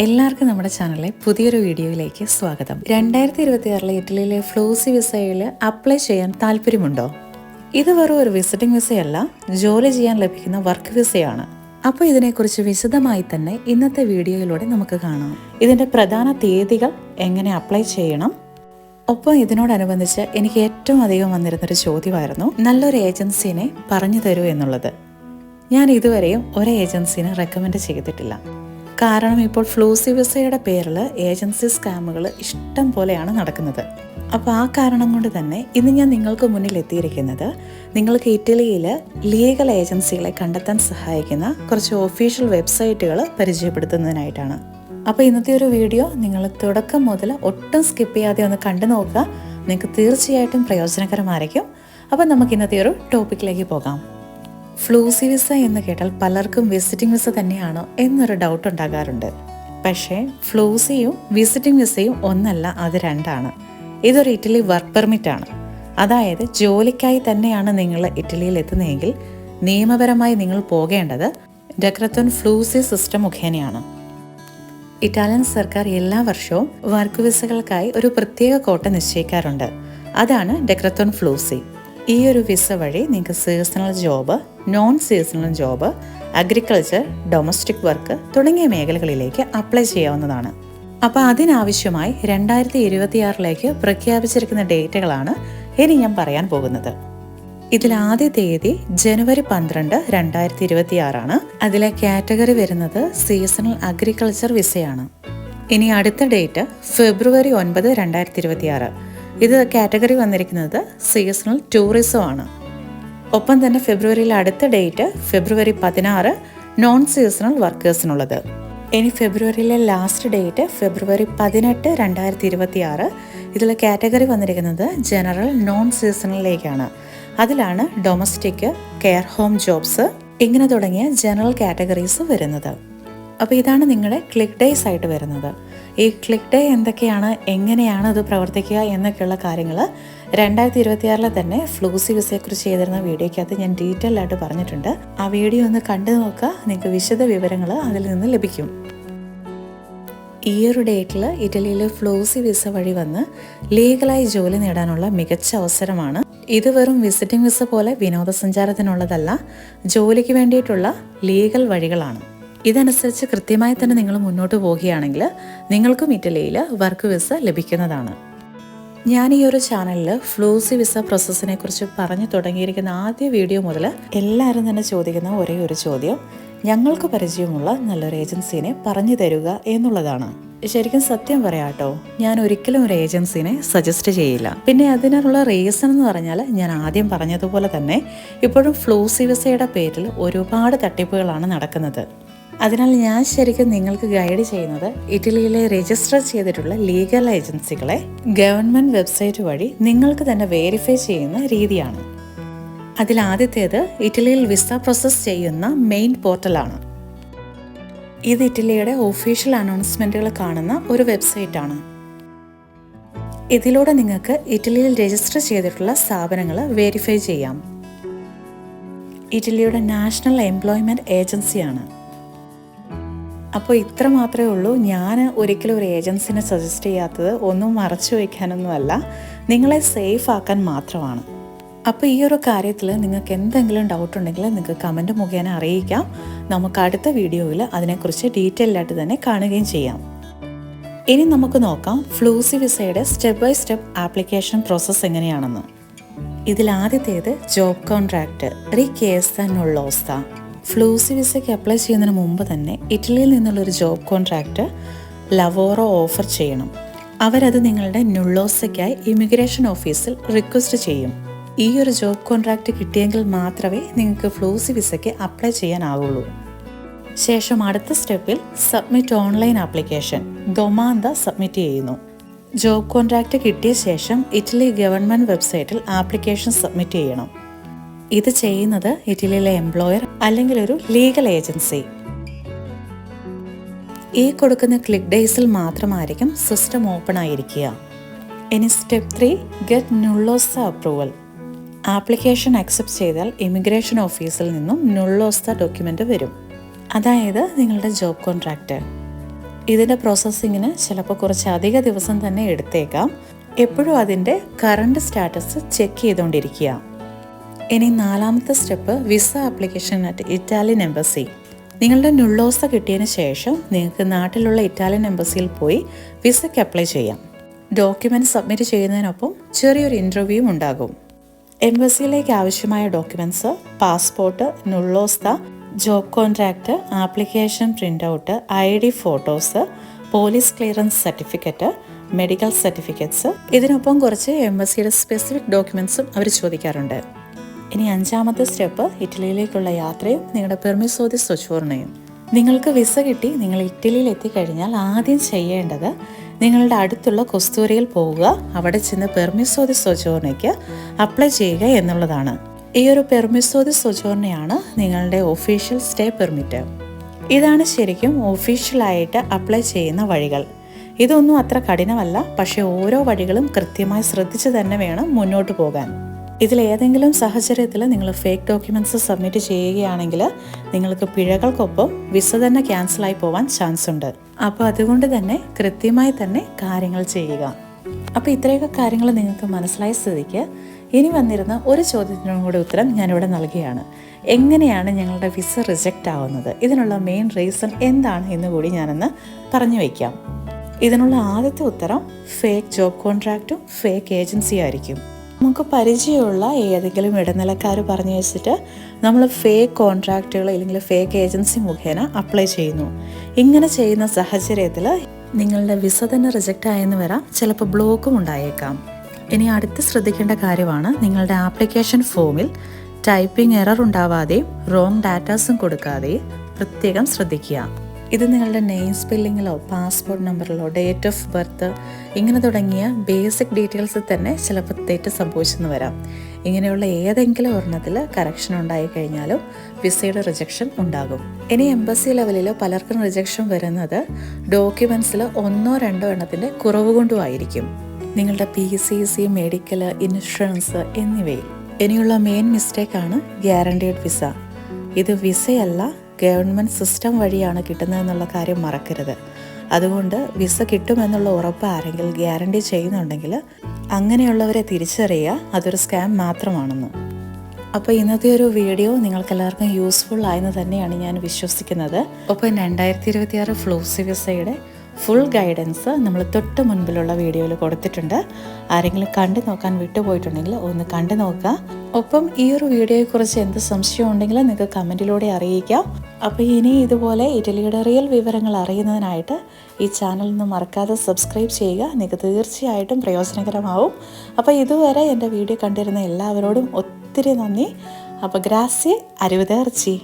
എല്ലാവർക്കും നമ്മുടെ ചാനലിലെ പുതിയൊരു വീഡിയോയിലേക്ക് സ്വാഗതം. രണ്ടായിരത്തി ഇരുപത്തി ആറിലെ ഇറ്റലിയിലെ ഫ്ലൂസി വിസയിൽ അപ്ലൈ ചെയ്യാൻ താല്പര്യമുണ്ടോ? ഇത് വെറും ഒരു വിസിറ്റിംഗ് വിസയല്ല ജോലി ചെയ്യാൻ ലഭിക്കുന്ന വർക്ക് വിസയാണ്. അപ്പോൾ ഇതിനെക്കുറിച്ച് വിശദമായി തന്നെ ഇന്നത്തെ വീഡിയോയിലൂടെ നമുക്ക് കാണാം. ഇതിന്റെ പ്രധാന തീയതികൾ എങ്ങനെ അപ്ലൈ ചെയ്യണം? ഒപ്പം ഇതിനോടനുബന്ധിച്ച് എനിക്ക് ഏറ്റവും അധികം വന്നിരുന്നൊരു ചോദ്യമായിരുന്നു നല്ലൊരു ഏജൻസിനെ പറഞ്ഞു തരൂ എന്നുള്ളത്. ഞാൻ ഇതുവരെയും ഒരു ഏജൻസിനെ റെക്കമെൻഡ് ചെയ്തിട്ടില്ല. കാരണം ഇപ്പോൾ ഫ്ലൂസി വിസയുടെ പേരിൽ ഏജൻസി സ്കാമുകൾ ഇഷ്ടം പോലെയാണ് നടക്കുന്നത്. അപ്പോൾ ആ കാരണം കൊണ്ട് തന്നെ ഇന്ന് ഞാൻ നിങ്ങൾക്ക് മുന്നിൽ എത്തിയിരിക്കുന്നത് നിങ്ങൾക്ക് ഇറ്റലിയിൽ ലീഗൽ ഏജൻസികളെ കണ്ടെത്താൻ സഹായിക്കുന്ന കുറച്ച് ഒഫീഷ്യൽ വെബ്സൈറ്റുകൾ പരിചയപ്പെടുത്തുന്നതിനായിട്ടാണ്. അപ്പോൾ ഇന്നത്തെ ഒരു വീഡിയോ നിങ്ങൾ തുടക്കം മുതൽ ഒട്ടും സ്കിപ്പ് ചെയ്യാതെ ഒന്ന് കണ്ടു നോക്കുക. നിങ്ങൾക്ക് തീർച്ചയായിട്ടും പ്രയോജനകരമായിരിക്കും. അപ്പോൾ നമുക്ക് ഇന്നത്തെ ഒരു ടോപ്പിക്കിലേക്ക് പോകാം. ഫ്ലൂസി വിസ എന്ന് കേട്ടാൽ പലർക്കും വിസിറ്റിംഗ് വിസ തന്നെയാണോ എന്നൊരു ഡൗട്ട് ഉണ്ടാകാറുണ്ട്. പക്ഷേ ഫ്ലൂസിയും വിസിറ്റിംഗ് വിസയും ഒന്നല്ല അത് രണ്ടാണ്. ഇതൊരു ഇറ്റലി വർക്ക് പെർമിറ്റ് ആണ്. അതായത് ജോലിക്കായി തന്നെയാണ് നിങ്ങൾ ഇറ്റലിയിൽ എത്തുന്നതെങ്കിൽ നിയമപരമായി നിങ്ങൾ പോകേണ്ടത് ഡെക്രത്തോൻ ഫ്ലൂസി സിസ്റ്റം മുഖേനയാണ്. ഇറ്റാലിയൻ സർക്കാർ എല്ലാ വർഷവും വർക്ക് വിസകൾക്കായി ഒരു പ്രത്യേക കോട്ട നിശ്ചയിക്കാറുണ്ട്. അതാണ് ഡെക്രത്തോൺ ഫ്ലൂസി. ഈ ഒരു വിസ വഴി നിങ്ങൾക്ക് seasonal job non seasonal job agriculture domestic work തുടങ്ങിയ മേഖലകളിലേക്ക് അപ്ലൈ ചെയ്യാവുന്നതാണ്. അപ്പോൾ അതിനാവശ്യമായി രണ്ടായിരത്തി ഇരുപത്തിയാറിലേക്ക് പ്രഖ്യാപിച്ചിരിക്കുന്ന ഡേറ്റുകളാണ് ഇനി ഞാൻ പറയാൻ പോകുന്നത്. ഇതിൽ ആദ്യ തീയതി ജനുവരി പന്ത്രണ്ട് രണ്ടായിരത്തി ഇരുപത്തി ആറാണ് അതിലെ കാറ്റഗറി വരുന്നത് സീസണൽ അഗ്രികൾച്ചർ വിസയാണ്. ഇനി അടുത്ത ഡേറ്റ് ഫെബ്രുവരി ഒൻപത് രണ്ടായിരത്തി ഇരുപത്തി ആറ് ഇത് കാറ്റഗറി വന്നിരിക്കുന്നത് സീസണൽ ടൂറിസം ആണ്. ഒപ്പം തന്നെ ഫെബ്രുവരിയിലെ അടുത്ത ഡേറ്റ് ഫെബ്രുവരി പതിനാറ് നോൺ സീസണൽ വർക്കേഴ്സിനുള്ളത് ഇനി ഫെബ്രുവരിയിലെ ലാസ്റ്റ് ഡേറ്റ് ഫെബ്രുവരി പതിനെട്ട് രണ്ടായിരത്തി ഇരുപത്തി ആറ് ഇതിൽ കാറ്റഗറി വന്നിരിക്കുന്നത് ജനറൽ നോൺ സീസണലിലേക്കാണ് അതിലാണ് ഡൊമസ്റ്റിക് കെയർ ഹോം ജോബ്സ് ഇങ്ങനെ തുടങ്ങിയ ജനറൽ കാറ്റഗറീസ് വരുന്നത്. അപ്പോൾ ഇതാണ് നിങ്ങളുടെ ക്ലിക്ക് ഡേയ്സ് ആയിട്ട് വരുന്നത്. ഈ ക്ലിക്ക് ഡേ എന്തൊക്കെയാണ് എങ്ങനെയാണ് അത് പ്രവർത്തിക്കുക എന്നൊക്കെയുള്ള കാര്യങ്ങൾ രണ്ടായിരത്തി ഇരുപത്തിയാറിലെ തന്നെ ഫ്ലൂസി വിസയെക്കുറിച്ച് ചെയ്തിരുന്ന വീഡിയോയ്ക്കകത്ത് ഞാൻ ഡീറ്റെയിൽ ആയിട്ട് പറഞ്ഞിട്ടുണ്ട്. ആ വീഡിയോ ഒന്ന് കണ്ടു നോക്കുക നിങ്ങൾക്ക് വിശദ വിവരങ്ങൾ അതിൽ നിന്ന് ലഭിക്കും. ഈ ഒരു ഡേറ്റിൽ ഇറ്റലിയിലെ ഫ്ലൂസി വിസ വഴി വന്ന് ലീഗലായി ജോലി നേടാനുള്ള മികച്ച അവസരമാണ്. ഇത് വെറും വിസിറ്റിംഗ് വിസ പോലെ വിനോദസഞ്ചാരത്തിനുള്ളതല്ല ജോലിക്ക് വേണ്ടിയിട്ടുള്ള ലീഗൽ വഴികളാണ്. ഇതനുസരിച്ച് കൃത്യമായി തന്നെ നിങ്ങൾ മുന്നോട്ട് പോവുകയാണെങ്കിൽ നിങ്ങൾക്കും ഇറ്റലിയിൽ വർക്ക് വിസ ലഭിക്കുന്നതാണ്. ഞാൻ ഈ ഒരു ചാനലിൽ ഫ്ലൂസി വിസ പ്രോസസ്സിനെ കുറിച്ച് പറഞ്ഞു തുടങ്ങിയിരിക്കുന്ന ആദ്യ വീഡിയോ മുതൽ എല്ലാവരും തന്നെ ചോദിക്കുന്ന ഒരേ ഒരു ചോദ്യം. ഞങ്ങൾക്ക് പരിചയമുള്ള നല്ലൊരു ഏജൻസിനെ പറഞ്ഞു തരുക എന്നുള്ളതാണ്. ശരിക്കും സത്യം പറയാട്ടോ ഞാൻ ഒരിക്കലും ഒരു ഏജൻസിനെ സജസ്റ്റ് ചെയ്യില്ല. പിന്നെ അതിനുള്ള റീസൺ എന്ന് പറഞ്ഞാൽ ഞാൻ ആദ്യം പറഞ്ഞതുപോലെ തന്നെ ഇപ്പോഴും ഫ്ലൂസി വിസയുടെ പേരിൽ ഒരുപാട് തട്ടിപ്പുകളാണ് നടക്കുന്നത്. അതിനാൽ ഞാൻ ശരിക്കും നിങ്ങൾക്ക് ഗൈഡ് ചെയ്യുന്നത് ഇറ്റലിയിലെ രജിസ്റ്റർ ചെയ്തിട്ടുള്ള ലീഗൽ ഏജൻസികളെ ഗവൺമെന്റ് വെബ്സൈറ്റ് വഴി നിങ്ങൾക്ക് തന്നെ വേരിഫൈ ചെയ്യുന്ന രീതിയാണ്. അതിൽ ആദ്യത്തേത് ഇറ്റലിയിൽ വിസ പ്രോസസ് ചെയ്യുന്ന മെയിൻ പോർട്ടലാണ് ഇത് ഇറ്റലിയുടെ ഒഫീഷ്യൽ അനൗൺസ്മെന്റുകൾ കാണുന്ന ഒരു വെബ്സൈറ്റാണ് ഇതിലൂടെ നിങ്ങൾക്ക് ഇറ്റലിയിൽ രജിസ്റ്റർ ചെയ്തിട്ടുള്ള സ്ഥാപനങ്ങൾ വെരിഫൈ ചെയ്യാം. ഇറ്റലിയുടെ നാഷണൽ എംപ്ലോയ്മെന്റ് ഏജൻസിയാണ് അപ്പോൾ ഇത്ര മാത്രമേ ഉള്ളൂ. ഞാൻ ഒരിക്കലും ഒരു ഏജൻസിനെ സജസ്റ്റ് ചെയ്യാത്തത് ഒന്നും മറച്ചു വയ്ക്കാനൊന്നുമല്ല നിങ്ങളെ സേഫ് ആക്കാൻ മാത്രമാണ്. അപ്പോൾ ഈ ഒരു കാര്യത്തിൽ നിങ്ങൾക്ക് എന്തെങ്കിലും ഡൗട്ട് ഉണ്ടെങ്കിൽ നിങ്ങൾക്ക് കമന്റ് മുഖേന അറിയിക്കാം. നമുക്ക് അടുത്ത വീഡിയോയിൽ അതിനെക്കുറിച്ച് ഡീറ്റെയിൽ ആയിട്ട് തന്നെ കാണുകയും ചെയ്യാം. ഇനി നമുക്ക് നോക്കാം ഫ്ലൂസി വിസയുടെ step by step application process എങ്ങനെയാണെന്ന്. ഇതിൽ ആദ്യത്തേത് ജോബ് കോൺട്രാക്ട് റി കേസ്ത നുള്ളോസ്ത ഫ്ലൂസി വിസയ്ക്ക് അപ്ലൈ ചെയ്യുന്നതിന് മുമ്പ് തന്നെ ഇറ്റലിയിൽ നിന്നുള്ള ഒരു ജോബ് കോൺട്രാക്റ്റ് ലവോറോ ഓഫർ ചെയ്യണം. അവരത് നിങ്ങളുടെ നുള്ളോസയ്ക്കായി ഇമിഗ്രേഷൻ ഓഫീസിൽ റിക്വസ്റ്റ് ചെയ്യും. ഈ ഒരു ജോബ് കോൺട്രാക്റ്റ് കിട്ടിയെങ്കിൽ മാത്രമേ നിങ്ങൾക്ക് ഫ്ലൂസി വിസയ്ക്ക് അപ്ലൈ ചെയ്യാനാവുള്ളൂ. ശേഷം അടുത്ത സ്റ്റെപ്പിൽ സബ്മിറ്റ് ഓൺലൈൻ ആപ്ലിക്കേഷൻ ദൊമാന്ത സബ്മിറ്റ് ചെയ്യുന്നു. ജോബ് കോൺട്രാക്റ്റ് കിട്ടിയ ശേഷം ഇറ്റലി ഗവൺമെന്റ് വെബ്സൈറ്റിൽ ആപ്ലിക്കേഷൻ സബ്മിറ്റ് ചെയ്യണം. ഇത് ചെയ്യുന്നത് ഇറ്റലിയിലെ എംപ്ലോയർ അല്ലെങ്കിൽ ഒരു ലീഗൽ ഏജൻസി ഈ കൊടുക്കുന്ന ക്ലിക്ക് ഡേയ്സിൽ മാത്രമായിരിക്കും സിസ്റ്റം ഓപ്പൺ ആയിരിക്കുക. ഇനി സ്റ്റെപ്പ് ത്രീ ഗെറ്റ് നുള്ളോസ അപ്രൂവൽ ആപ്ലിക്കേഷൻ അക്സെപ്റ്റ് ചെയ്താൽ ഇമിഗ്രേഷൻ ഓഫീസിൽ നിന്നും നുള്ളോസ്ത ഡോക്യുമെന്റ് വരും. അതായത് നിങ്ങളുടെ ജോബ് കോൺട്രാക്റ്റ് ഇതിന്റെ പ്രോസസ്സിങ്ങിന് ചിലപ്പോൾ കുറച്ച് അധിക ദിവസം തന്നെ എടുത്തേക്കാം. എപ്പോഴും അതിന്റെ കറണ്ട് സ്റ്റാറ്റസ് ചെക്ക് ചെയ്തുകൊണ്ടിരിക്കുക. ഇനി നാലാമത്തെ step visa application at Italian embassy നിങ്ങളുടെ നുള്ളോസ കിട്ടിയതിന് ശേഷം നിങ്ങൾക്ക് നാട്ടിലുള്ള ഇറ്റാലിയൻ എംബസിയിൽ പോയി വിസയ്ക്ക് അപ്ലൈ ചെയ്യാം. ഡോക്യുമെന്റ് സബ്മിറ്റ് ചെയ്യുന്നതിനൊപ്പം ചെറിയൊരു ഇന്റർവ്യൂവും ഉണ്ടാകും. എംബസിയിലേക്ക് ആവശ്യമായ documents passport നുള്ളോസ്ത job contract application print out I D photos police clearance certificate medical certificates ഇതിനൊപ്പം കുറച്ച് എംബസിയുടെ സ്പെസിഫിക് ഡോക്യുമെൻസും അവർ ചോദിക്കാറുണ്ട്. ഇനി അഞ്ചാമത്തെ സ്റ്റെപ്പ് ഇറ്റലിയിലേക്കുള്ള യാത്രയും നിങ്ങളുടെ പെർമിസോതി സ്വച്ചൂർണയും നിങ്ങൾക്ക് വിസ കിട്ടി നിങ്ങൾ ഇറ്റലിയിൽ എത്തിക്കഴിഞ്ഞാൽ ആദ്യം ചെയ്യേണ്ടത് നിങ്ങളുടെ അടുത്തുള്ള കൊസ്തൂരിയിൽ പോവുക അവിടെ ചെന്ന് പെർമിസോതി സ്വചോർണയ്ക്ക് അപ്ലൈ ചെയ്യുക എന്നുള്ളതാണ്. ഈ ഒരു പെർമിസോതി സ്വചോർണയാണ് നിങ്ങളുടെ ഒഫീഷ്യൽ സ്റ്റേ പെർമിറ്റ്. ഇതാണ് ശരിക്കും ഒഫീഷ്യലായിട്ട് അപ്ലൈ ചെയ്യുന്ന വഴികൾ. ഇതൊന്നും അത്ര കഠിനമല്ല പക്ഷേ ഓരോ വഴികളും കൃത്യമായി ശ്രദ്ധിച്ച് തന്നെ വേണം മുന്നോട്ട് പോകാൻ. ഇതിൽ ഏതെങ്കിലും സാഹചര്യത്തിൽ നിങ്ങൾ ഫേക്ക് ഡോക്യുമെന്റ്സ് സബ്മിറ്റ് ചെയ്യുകയാണെങ്കിൽ നിങ്ങൾക്ക് പിഴകൾക്കൊപ്പം വിസ തന്നെ ക്യാൻസലായി പോവാൻ ചാൻസ് ഉണ്ട്. അപ്പോൾ അതുകൊണ്ട് തന്നെ കൃത്യമായി തന്നെ കാര്യങ്ങൾ ചെയ്യുക. അപ്പോൾ ഇത്രയൊക്കെ കാര്യങ്ങൾ നിങ്ങൾക്ക് മനസ്സിലായ സ്ഥിതിക്ക് ഇനി വന്നിരുന്ന ഒരു ചോദ്യത്തിനും കൂടെ ഉത്തരം ഞാനിവിടെ നൽകുകയാണ്. എങ്ങനെയാണ് ഞങ്ങളുടെ വിസ റിജക്റ്റ് ആവുന്നത്? ഇതിനുള്ള മെയിൻ റീസൺ എന്താണ് എന്ന് കൂടി ഞാനൊന്ന് പറഞ്ഞു വയ്ക്കാം. ഇതിനുള്ള ആദ്യത്തെ ഉത്തരം ഫേക്ക് ജോബ് കോൺട്രാക്റ്റും ഫേക്ക് ഏജൻസിയും ആയിരിക്കും. നമുക്ക് പരിചയമുള്ള ഏതെങ്കിലും ഇടനിലക്കാർ പറഞ്ഞു വെച്ചിട്ട് നമ്മൾ ഫേക്ക് കോൺട്രാക്റ്റുകൾ അല്ലെങ്കിൽ ഫേക്ക് ഏജൻസി മുഖേന അപ്ലൈ ചെയ്യുന്നു. ഇങ്ങനെ ചെയ്യുന്ന സാഹചര്യത്തിൽ നിങ്ങളുടെ വിസ തന്നെ റിജക്റ്റ് ആയെന്ന് വരാം. ചിലപ്പോൾ ബ്ലോക്കും ഉണ്ടായേക്കാം. ഇനി അടുത്ത് ശ്രദ്ധിക്കേണ്ട കാര്യമാണ് നിങ്ങളുടെ ആപ്ലിക്കേഷൻ ഫോമിൽ ടൈപ്പിംഗ് എറർ ഉണ്ടാവാതെയും റോങ് ഡാറ്റാസും കൊടുക്കാതെയും പ്രത്യേകം ശ്രദ്ധിക്കുക. ഇത് നിങ്ങളുടെ നെയിം സ്പെല്ലിങ്ങിലോ പാസ്പോർട്ട് നമ്പറിലോ ഡേറ്റ് ഓഫ് ബർത്ത് ഇങ്ങനെ തുടങ്ങിയ ബേസിക് ഡീറ്റെയിൽസിൽ തന്നെ ചിലപ്പോൾ തെറ്റ് സംഭവിച്ചെന്ന് വരാം. ഇങ്ങനെയുള്ള ഏതെങ്കിലും ഒരെണ്ണത്തിൽ കറക്ഷൻ ഉണ്ടായി കഴിഞ്ഞാലും വിസയുടെ റിജക്ഷൻ ഉണ്ടാകും. ഇനി എംബസി ലെവലിലോ പലർക്കും റിജക്ഷൻ വരുന്നത് ഡോക്യുമെൻസിൽ ഒന്നോ രണ്ടോ എണ്ണത്തിന്റെ കുറവ് കൊണ്ടുമായിരിക്കും. നിങ്ങളുടെ P C C medical insurance എന്നിവയിൽ. ഇനിയുള്ള മെയിൻ മിസ്റ്റേക്കാണ് ഗ്യാരണ്ടീഡ് വിസ ഇത് വിസയല്ല ഗവൺമെന്റ് സിസ്റ്റം വഴിയാണ് കിട്ടുന്നത് എന്നുള്ള കാര്യം മറക്കരുത്. അതുകൊണ്ട് വിസ കിട്ടുമെന്നുള്ള ഉറപ്പ് ആരെങ്കിലും ഗ്യാരണ്ടി ചെയ്യുന്നുണ്ടെങ്കിൽ അങ്ങനെയുള്ളവരെ തിരിച്ചറിയുക അതൊരു സ്കാം മാത്രമാണെന്ന്. അപ്പോൾ ഇന്നത്തെ ഒരു വീഡിയോ നിങ്ങൾക്കെല്ലാവർക്കും യൂസ്ഫുൾ ആയെന്ന് തന്നെയാണ് ഞാൻ വിശ്വസിക്കുന്നത്. ഒപ്പം രണ്ടായിരത്തി ഇരുപത്തിയാറ് ഫ്ലൂസി വിസയുടെ ഫുൾ ഗൈഡൻസ് നമ്മൾ തൊട്ട് മുൻപിലുള്ള വീഡിയോയിൽ കൊടുത്തിട്ടുണ്ട്. ആരെങ്കിലും കണ്ടു നോക്കാൻ വിട്ടുപോയിട്ടുണ്ടെങ്കിൽ ഒന്ന് കണ്ടു നോക്കുക. ഒപ്പം ഈ ഒരു വീഡിയോയെക്കുറിച്ച് എന്ത് സംശയം ഉണ്ടെങ്കിൽ നിങ്ങൾക്ക് കമന്റിലൂടെ അറിയിക്കാം. അപ്പോൾ ഇനി ഇതുപോലെ ഇറ്റലിയുടെ റിയൽ വിവരങ്ങൾ അറിയുന്നതിനായിട്ട് ഈ ചാനൽ നിന്ന് മറക്കാതെ സബ്സ്ക്രൈബ് ചെയ്യുക. നിങ്ങൾക്ക് തീർച്ചയായിട്ടും പ്രയോജനകരമാവും. അപ്പോൾ ഇതുവരെ എന്റെ വീഡിയോ കണ്ടിരുന്ന എല്ലാവരോടും ഒത്തിരി നന്ദി. അപ്പോൾ ഗ്രാസി അരുവിതേർച്ചി.